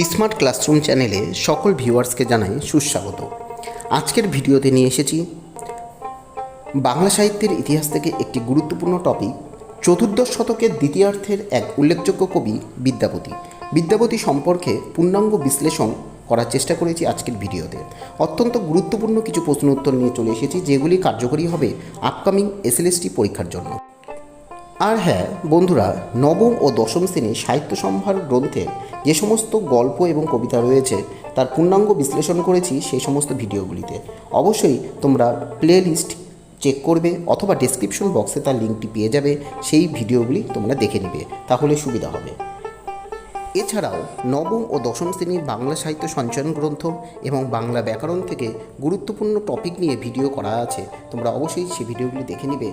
Smart classroom চ্যানেলে সকল ভিউয়ার্সকে জানাই সুস্বাগত। আজকের ভিডিওতে নিয়ে এসেছি বাংলা সাহিত্যের ইতিহাস থেকে একটি গুরুত্বপূর্ণ টপিক চতুর্দশ শতকের দ্বিতীয়ার্ধের এক উল্লেখযোগ্য কবি বিদ্যাপতি। বিদ্যাপতি সম্পর্কে পূর্ণাঙ্গ বিশ্লেষণ করার চেষ্টা করেছি আজকের ভিডিওতে। অত্যন্ত গুরুত্বপূর্ণ কিছু প্রশ্ন উত্তর নিয়ে চলে এসেছি, যেগুলি কার্যকরী হবে আপকামিং এসএলএসটি পরীক্ষার জন্য। আর হ্যাঁ বন্ধুরা, নবম ও দশম শ্রেণির সাহিত্য সম্ভার গ্রন্থে যে সমস্ত গল্প এবং কবিতা রয়েছে, তার পূর্ণাঙ্গ বিশ্লেষণ করেছি সেই সমস্ত ভিডিওগুলিতে। অবশ্যই তোমরা প্লে লিস্ট চেক করবে অথবা ডেসক্রিপশন বক্সে তার লিঙ্কটি পেয়ে যাবে, সেই ভিডিওগুলি তোমরা দেখে নিবে, তাহলে সুবিধা হবে। এছাড়াও নবম ও দশম শ্রেণির বাংলা সাহিত্য সঞ্চয়ন গ্রন্থ এবং বাংলা ব্যাকরণ থেকে গুরুত্বপূর্ণ টপিক নিয়ে ভিডিও করা আছে, তোমরা অবশ্যই সেই ভিডিওগুলি দেখে নিবে।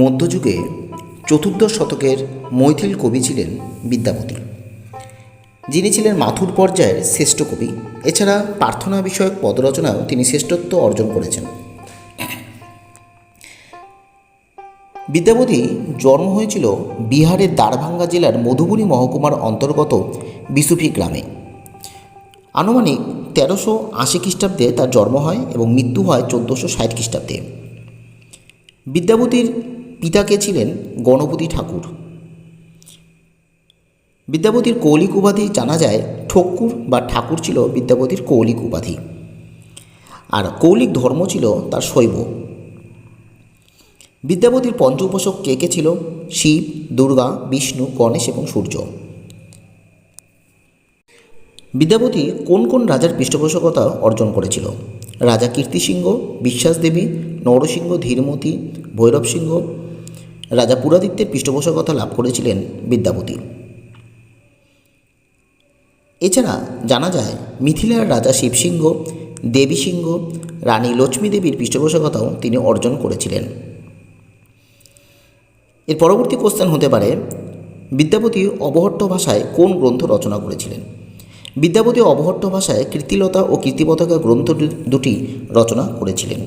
মধ্যযুগে চতুর্দশ শতকের মৈথিল কবি ছিলেন বিদ্যাপতি। যিনি ছিলেন মাথুর পর্যায়ের শ্রেষ্ঠ কবি। এছাড়া প্রার্থনা বিষয়ক পদরচনাও তিনি শ্রেষ্ঠত্ব অর্জন করেছেন। বিদ্যাপতি জন্ম হয়েছিল বিহারের দ্বারভাঙ্গা জেলার মধুবনী মহকুমার অন্তর্গত বিসুফি গ্রামে। আনুমানিক তেরোশো আশি খ্রিস্টাব্দে তার জন্ম হয় এবং মৃত্যু হয় চোদ্দোশো ষাট খ্রিস্টাব্দে। বিদ্যাপতির পিতাকে ছিলেন গণপতি ঠাকুর। বিদ্যাপতির কৌলিক উপাধি জানা যায় ঠক্কুর বা ঠাকুর ছিল বিদ্যাপতির কৌলিক উপাধি। আর কৌলিক ধর্ম ছিল তার শৈব। বিদ্যাপতির পঞ্চ উপাসক কে কে ছিল? শিব, দুর্গা, বিষ্ণু, গণেশ এবং সূর্য। বিদ্যাপতি কোন কোন রাজার পৃষ্ঠপোষকতা অর্জন করেছিল? রাজা কীর্তিসিংহ, বিশ্বাস দেবী, নরসিংহ, ধীরমতি, ভৈরব সিংহ রাজা পুরাদিত্যের পৃষ্ঠপোষকতা লাভ করেছিলেন বিদ্যাপতি। এছাড়া জানা যায়, মিথিলার রাজা শিবসিংহ দেবী সিংহ রানী লক্ষ্মী দেবীর পৃষ্ঠপোষকতাও তিনি অর্জন করেছিলেন। এর পরবর্তী কোশ্চেন হতে পারে, বিদ্যাপতি অবহট্ট ভাষায় কোন গ্রন্থ রচনা করেছিলেন? বিদ্যাপতি অবহট্ট ভাষায় কীর্তিলতা ও কীর্তিপতাকা গ্রন্থ দুটি রচনা করেছিলেন।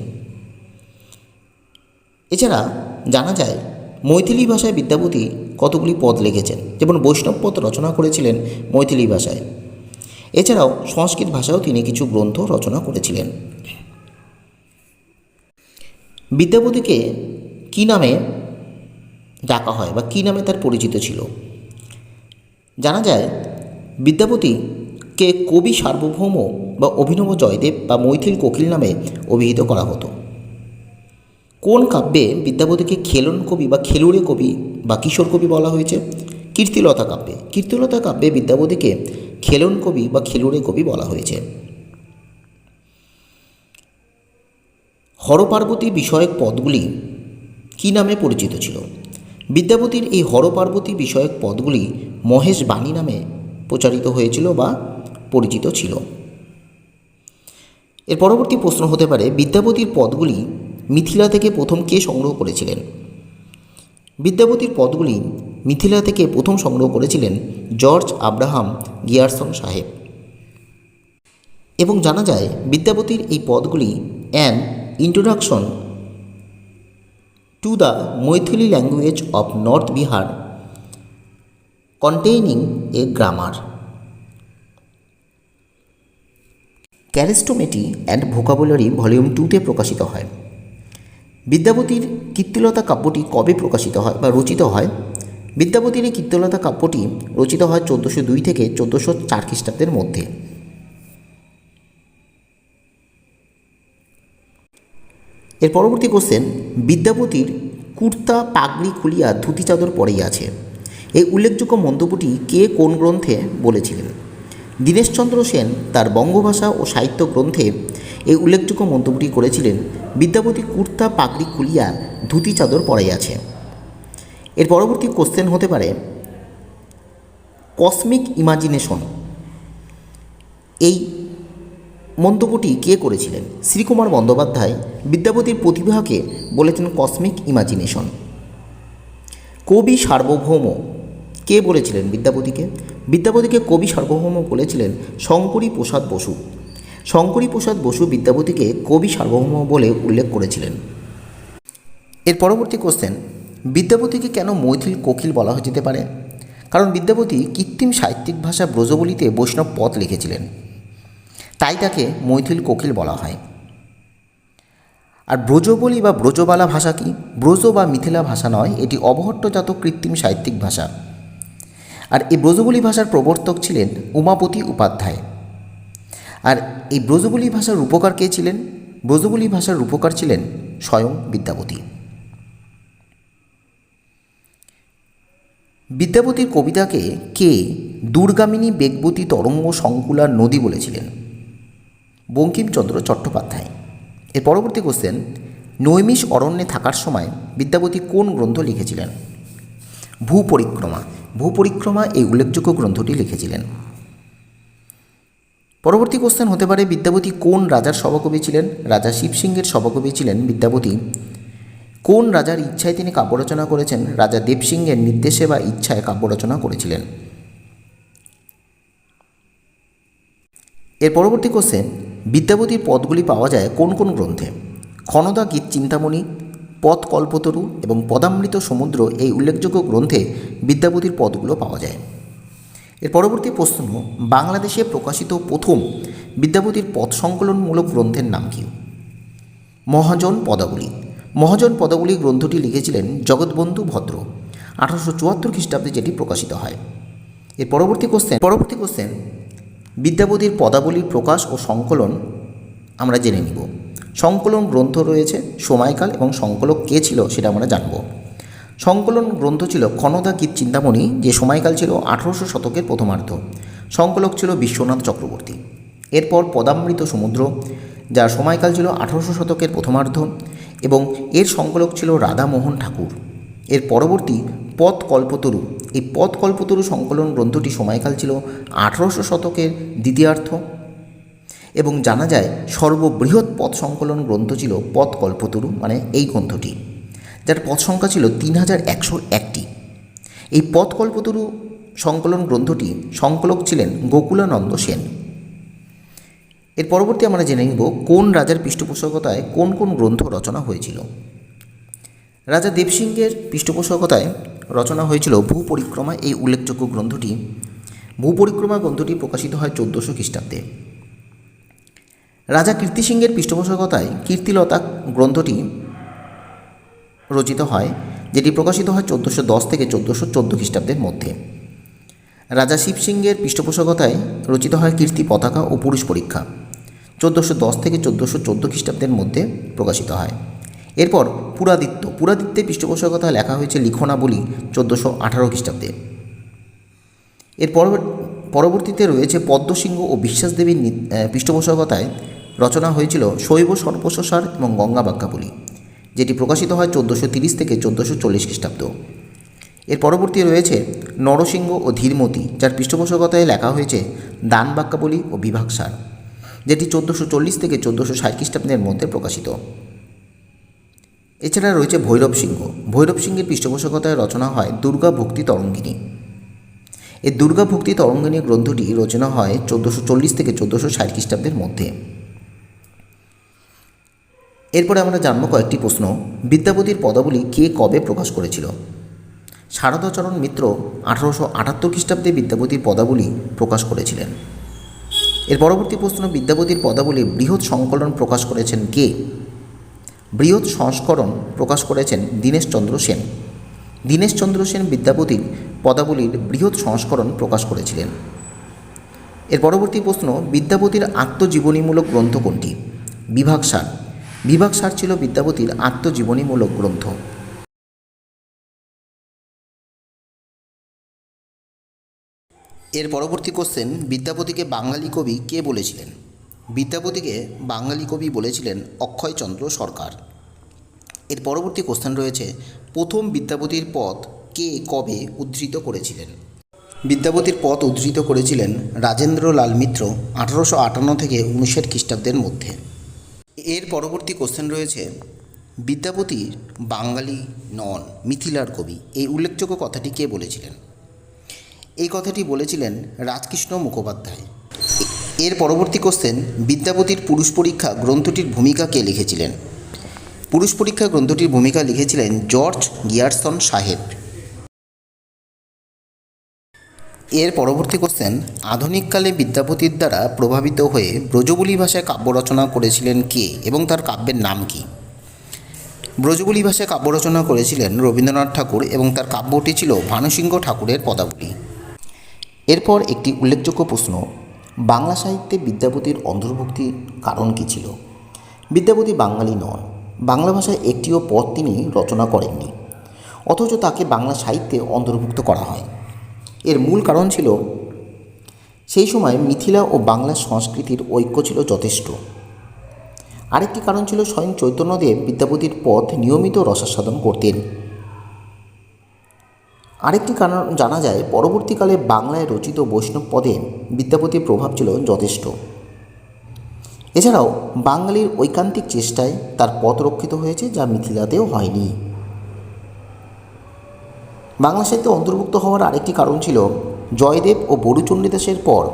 এছাড়া জানা যায় মৈথিলি ভাষায় বিদ্যাপতি কতগুলি পদ লিখেছেন? যেমন বৈষ্ণব পদ রচনা করেছিলেন মৈথিলি ভাষায়। এছাড়াও সংস্কৃত ভাষায়ও তিনি কিছু গ্রন্থ রচনা করেছিলেন। বিদ্যাপতিকে কী নামে ডাকা হয় বা কী নামে তার পরিচিত ছিল? জানা যায় বিদ্যাপতিকে কবি সার্বভৌম বা অভিনব জয়দেব বা মৈথিল কোকিল নামে অভিহিত করা হতো। কোন কাব্যে বিদ্যাপতিকে খেলন কবি বা খেলুড়ে কবি বা কিশোর কবি বলা হয়েছে? কীর্তিলতা কাব্যে। কীর্তিলতা কাব্যে বিদ্যাপতিকে খেলন কবি বা খেলুড়ে কবি বলা হয়েছে। হরপার্বতী বিষয়ক পদগুলি কি নামে পরিচিত ছিল? বিদ্যাপতির এই হরপার্বতী বিষয়ক পদগুলি মহেশ বাণী নামে প্রচারিত হয়েছিল বা পরিচিত ছিল। এর পরবর্তী প্রশ্ন হতে পারে, বিদ্যাপতির পদগুলি মিথিলা থেকে প্রথম কে সংগ্রহ করেছিলেন? বিদ্যাপতির পদগুলি মিথিলা থেকে প্রথম সংগ্রহ করেছিলেন জর্জ আব্রাহাম গিয়ারসন সাহেব। এবং জানা যায়, বিদ্যাপতির এই পদগুলি an introduction to the Maithili language of north Bihar containing a grammar chrestomathy and vocabulary volume টুতে প্রকাশিত হয়। বিদ্যাপতির কীর্তিলতা কাব্যটি কবে প্রকাশিত হয় বা রচিত হয়? বিদ্যাপতির এই কীর্তিলতা কাব্যটি রচিত হয় চোদ্দোশো দুই থেকে চোদ্দোশো চার খ্রিস্টাব্দের মধ্যে। এর পরবর্তী কোশ্চেন বিদ্যাপতির কুর্তা পাগড়ি খুলিয়া ধুতি চাদর পরেই আছে। এই উল্লেখযোগ্য মন্তব্যটি কে কোন গ্রন্থে বলেছিলেন? দীনেশচন্দ্র সেন তার বঙ্গভাষা ও সাহিত্য গ্রন্থে এই উল্লেখযোগ্য মন্তব্যটি করেছিলেন বিদ্যাপতি কুর্তা পাগড়ি খুলিয়া ধুতি চাদর পরাই আছে। এর পরবর্তী কোশ্চেন হতে পারে কসমিক ইমাজিনেশন এই মন্তব্যটি কে করেছিলেন? শ্রীকুমার বন্দ্যোপাধ্যায় বিদ্যাপতির প্রতিভাকে বলেছেন কসমিক ইমাজিনেশন কবি সার্বভৌম কে বলেছিলেন বিদ্যাপতিকে? বিদ্যাপতিকে কবি সার্বভৌম বলেছিলেন শঙ্করী প্রসাদ বসু। শঙ্করী প্রসাদ বসু বিদ্যাপতিকে কবি সার্বভৌম বলে উল্লেখ করেছিলেন। এর পরবর্তী কোশ্চেন বিদ্যাপতিকে কেন মৈথিল কোকিল বলা যেতে পারে? কারণ বিদ্যাপতি কৃত্রিম সাহিত্যিক ভাষা ব্রজবলিতে বৈষ্ণব পদ লিখেছিলেন। তাই তাকে মৈথিল কোকিল বলা হয়। আর ব্রজবলি বা ব্রজবালা ভাষা কি? ব্রজ বা মিথিলা ভাষা নয়, এটি অবহট্টজাত কৃত্রিম সাহিত্যিক ভাষা। আর এই ব্রজবলি ভাষার প্রবর্তক ছিলেন উমাপতি উপাধ্যায়। আর এই ব্রজবলি ভাষার রূপকার কে ছিলেন? ব্রজবলি ভাষার রূপকার ছিলেন স্বয়ং বিদ্যাপতি বিদ্যাপতির কবিতাকে কে দুর্গামিনী বেগবতী তরঙ্গ সংকুলার নদী বলেছিলেন? বঙ্কিমচন্দ্র চট্টোপাধ্যায়। এর পরবর্তী কোশ্চেন নৈমিষ অরণ্যে থাকার সময় বিদ্যাপতি কোন গ্রন্থ লিখেছিলেন? ভূপরিক্রমা। ভূপরিক্রমা এই উল্লেখযোগ্য গ্রন্থটি লিখেছিলেন। পরবর্তী কোশ্চেন হতে পারে বিদ্যাপতি কোন রাজার সভাকবি ছিলেন? রাজা শিবসিংহের সভাকবি ছিলেন বিদ্যাপতি কোন রাজার ইচ্ছায় তিনি কাব্য রচনা করেছেন? রাজা দেবসিংহের নির্দেশে বা ইচ্ছায় কাব্য রচনা করেছিলেন। এর পরবর্তী কোশ্চেন বিদ্যাপতির পদগুলি পাওয়া যায় কোন কোন গ্রন্থে? ক্ষণদা গীত চিন্তামণি, পথ কল্পতরু এবং পদামৃত সমুদ্র এই উল্লেখযোগ্য গ্রন্থে বিদ্যাপতির পদগুলো পাওয়া যায়। এর পরবর্তী প্রশ্ন, বাংলাদেশে প্রকাশিত প্রথম বিদ্যাপতির পদ সংকলনমূলক গ্রন্থের নাম কি? মহাজন পদাবলী। মহাজন পদাবলী গ্রন্থটি লিখেছিলেন জগৎবন্ধু ভদ্র, আঠারোশো চুয়াত্তর খ্রিস্টাব্দে যেটি প্রকাশিত হয়। এর পরবর্তী কোশ্চেন পরবর্তী কোশ্চেন বিদ্যাপতির পদাবলীর প্রকাশ ও সংকলন আমরা জেনে নিব। সংকলন গ্রন্থ রয়েছে, সময়কাল এবং সংকলক কে ছিল সেটা আমরা জানব। সংকলন গ্রন্থ ছিল ক্ষণদা গীত চিন্তামণি, যে সময়কাল ছিল আঠারোশো শতকের প্রথমার্ধ। সংকলক ছিল বিশ্বনাথ চক্রবর্তী। এরপর পদামৃত সমুদ্র, যার সময়কাল ছিল আঠারোশো শতকের প্রথমার্ধ, এবং এর সংকলক ছিল রাধামোহন ঠাকুর। এর পরবর্তী পথ কল্পতরু এই পথ কল্পতরু সংকলন গ্রন্থটি সময়কাল ছিল আঠারোশো শতকের দ্বিতীয়ার্ধ, এবং জানা যায় সর্ববৃহৎ পথ সংকলন গ্রন্থ ছিল পথ কল্পতরু মানে এই গ্রন্থটি। যার পথ সংখ্যা ছিল তিন হাজার একশো একটি। এই পথ কল্পতরু সংকলন গ্রন্থটি সংকলক ছিলেন গোকুলানন্দ সেন। এর পরবর্তী আমরা জেনে নিব কোন রাজার পৃষ্ঠপোষকতায় কোন কোন গ্রন্থ রচনা হয়েছিল। রাজা দেবসিংহের পৃষ্ঠপোষকতায় রচনা হয়েছিল ভূপরিক্রমা, এই উল্লেখযোগ্য গ্রন্থটি। ভূপরিক্রমা গ্রন্থটি প্রকাশিত হয় চোদ্দোশো খ্রিস্টাব্দে। রাজা কীর্তিসিংহের পৃষ্ঠপোষকতায় কীর্তিলতা গ্রন্থটি রচিত হয়, যেটি প্রকাশিত হয় চোদ্দোশো দশ থেকে চোদ্দোশো চোদ্দ খ্রিস্টাব্দের মধ্যে। রাজা শিবসিংহের পৃষ্ঠপোষকতায় রচিত হয় কীর্তি, পতাকা ও পুরুষ পরীক্ষা। চোদ্দোশো দশ থেকে চোদ্দোশো চোদ্দ খ্রিস্টাব্দের মধ্যে প্রকাশিত হয়। এরপর পুরাদিত্য। পুরাদিত্যের পৃষ্ঠপোষকতায় লেখা হয়েছে লিখনাবলী চোদ্দোশো আঠারো খ্রিস্টাব্দে। এর পরবর- পরবর্তীতে রয়েছে পদ্মসিংহ ও বিশ্বাসদেবীর পৃষ্ঠপোষকতায় রচনা হয়েছিল শৈব সর্বস্বসার এবং গঙ্গা বাক্যাবলী। যেটি প্রকাশিত হয় চোদ্দোশো তিরিশ থেকে চোদ্দোশো চল্লিশ খ্রিস্টাব্দ। এর পরবর্তী রয়েছে নরসিংহ ও ধীরমতি, যার পৃষ্ঠপোষকতায় লেখা হয়েছে দান বাক্যাবলী ও বিভাগসার যেটি চোদ্দোশো চল্লিশ থেকে চোদ্দোশো ষাট খ্রিস্টাব্দের মধ্যে প্রকাশিত। এছাড়া রয়েছে ভৈরব সিংহ। ভৈরব সিংহের পৃষ্ঠপোষকতায় রচনা হয় দুর্গা ভক্তি তরঙ্গিনী। এই দুর্গা ভক্তি তরঙ্গিনী গ্রন্থটি রচনা হয় চোদ্দোশো চল্লিশ থেকে চোদ্দোশো ষাট খ্রিস্টাব্দের মধ্যে। এরপরে আমরা জানব কয়েকটি প্রশ্ন। বিদ্যাপতির পদাবলী কে কবে প্রকাশ করেছিল? শারদাচরণ মিত্র আঠারোশো আটাত্তর খ্রিস্টাব্দে বিদ্যাপতির পদাবলী প্রকাশ করেছিলেন। এর পরবর্তী প্রশ্ন, বিদ্যাপতির পদাবলী বৃহৎ সংকলন প্রকাশ করেছেন কে? বৃহৎ সংস্করণ প্রকাশ করেছেন দীনেশচন্দ্র সেন। দীনেশচন্দ্র সেন বিদ্যাপতির পদাবলীর বৃহৎ সংস্করণ প্রকাশ করেছিলেন। এর পরবর্তী প্রশ্ন, বিদ্যাপতির আত্মজীবনীমূলক গ্রন্থ কোনটি? বিভাগসার বিভাগসার ছিল বিদ্যাপতির আত্মজীবনীমূলক গ্রন্থ। এর পরবর্তী কোশ্চেন বিদ্যাপতিকে বাঙালি কবি কে বলেছিলেন? বিদ্যাপতিকে বাঙালি কবি বলেছিলেন অক্ষয়চন্দ্র সরকার। এর পরবর্তী কোশ্চেন রয়েছে, প্রথম বিদ্যাপতির পদ কে কবে উদ্ধৃত করেছিলেন? বিদ্যাপতির পদ উদ্ধৃত করেছিলেন রাজেন্দ্র লাল মিত্র আঠারোশো আটান্ন থেকে উনিশের খ্রিস্টাব্দের মধ্যে। এর পরবর্তী কোশ্চেন রয়েছে, বিদ্যাপতি বাঙালি নন, মিথিলার কবি। এই উল্লেখযোগ্য কথাটি কে বলেছিলেন? এই কথাটি বলেছিলেন রাজকৃষ্ণ মুখোপাধ্যায়। এর পরবর্তী কোশ্চেন বিদ্যাপতির পুরুষ পরীক্ষা গ্রন্থটির ভূমিকা কে লিখেছিলেন? পুরুষ পরীক্ষা গ্রন্থটির ভূমিকা লিখেছিলেন জর্জ গিয়ারসন সাহেব। এর পরবর্তী কোশ্চেন আধুনিককালে বিদ্যাপতির দ্বারা প্রভাবিত হয়ে ব্রজবুলি ভাষায় কাব্য রচনা করেছিলেন কে এবং তার কাব্যের নাম কী? ব্রজবুলি ভাষায় কাব্য রচনা করেছিলেন রবীন্দ্রনাথ ঠাকুর এবং তার কাব্যটি ছিল ভানুসিংহ ঠাকুরের পদাবলী। এরপর একটি উল্লেখযোগ্য প্রশ্ন, বাংলা সাহিত্যে বিদ্যাপতির অন্তর্ভুক্তির কারণ কী ছিল? বিদ্যাপতি বাঙালি নন, বাংলা ভাষায় একটিও পদ তিনি রচনা করেননি, অথচ তাকে বাংলা সাহিত্যে অন্তর্ভুক্ত করা হয়। এর মূল কারণ ছিল, সেই সময় মিথিলা ও বাংলা সংস্কৃতির ঐক্য ছিল যথেষ্ট। আরেকটি কারণ ছিল স্বয়ং চৈতন্যদেব বিদ্যাপতির পথ নিয়মিত রসাস্বাদন করতেন। আরেকটি কারণ জানা যায়, পরবর্তীকালে বাংলায় রচিত বৈষ্ণব পদে বিদ্যাপতির প্রভাব ছিল যথেষ্ট। এছাড়াও বাঙালির ঐকান্তিক চেষ্টায় তার পথ রক্ষিত হয়েছে, যা মিথিলাতেও হয়নি। বাংলা সাহিত্যে অন্তর্ভুক্ত হওয়ার আরেকটি কারণ ছিল জয়দেব ও বড়ুচণ্ডীদাসের পর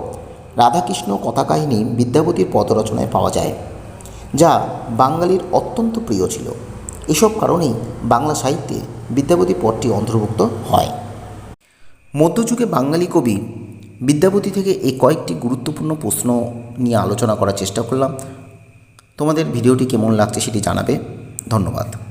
রাধাকৃষ্ণ কথাকাহিনী বিদ্যাপতির পদ রচনায় পাওয়া যায়, যা বাঙালির অত্যন্ত প্রিয় ছিল। এসব কারণেই বাংলা সাহিত্যে বিদ্যাপতি পদটি অন্তর্ভুক্ত হয়। মধ্যযুগে বাঙালি কবি বিদ্যাপতি থেকে এই কয়েকটি গুরুত্বপূর্ণ প্রশ্ন নিয়ে আলোচনা করার চেষ্টা করলাম। তোমাদের ভিডিওটি কেমন লাগছে সেটি জানাবে। ধন্যবাদ।